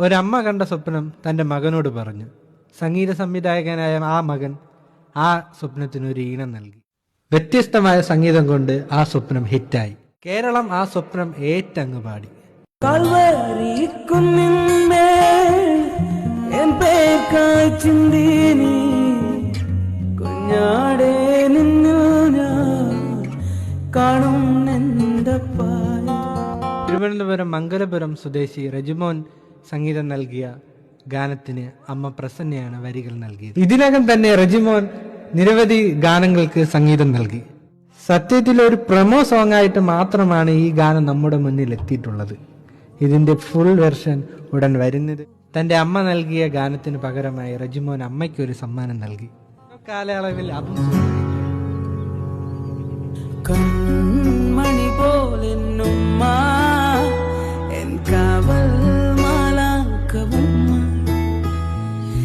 ഒരമ്മ കണ്ട സ്വപ്നം തന്റെ മകനോട് പറഞ്ഞു. സംഗീത സംവിധായകനായ ആ മകൻ ആ സ്വപ്നത്തിന് ഒരു ഈണം നൽകി. വ്യത്യസ്തമായ സംഗീതം കൊണ്ട് ആ സ്വപ്നം ഹിറ്റായി. കേരളം ആ സ്വപ്നം ഏറ്റങ്ങ് പാടി. കുഞ്ഞാടേ നിന്നു ഞാൻ കാണും തിരുവനന്തപുരം മംഗലപുരം സ്വദേശി റജിമോൻ സംഗീതം നൽകിയ ഗാനത്തിന് അമ്മ പ്രസന്നയാണ് വരികൾ നൽകിയത്. ഇതിനകം തന്നെ റജിമോൻ നിരവധി ഗാനങ്ങൾക്ക് സംഗീതം നൽകി. സത്യത്തിൽ ഒരു പ്രമോ സോങ് ആയിട്ട് മാത്രമാണ് ഈ ഗാനം നമ്മുടെ മുന്നിൽ എത്തിയിട്ടുള്ളത്. ഇതിന്റെ ഫുൾ വെർഷൻ ഉടൻ വരുന്നത്. തന്റെ അമ്മ നൽകിയ ഗാനത്തിന് പകരമായി റജിമോൻ അമ്മയ്ക്ക് ഒരു സമ്മാനം നൽകി. കാലയളവിൽ അതും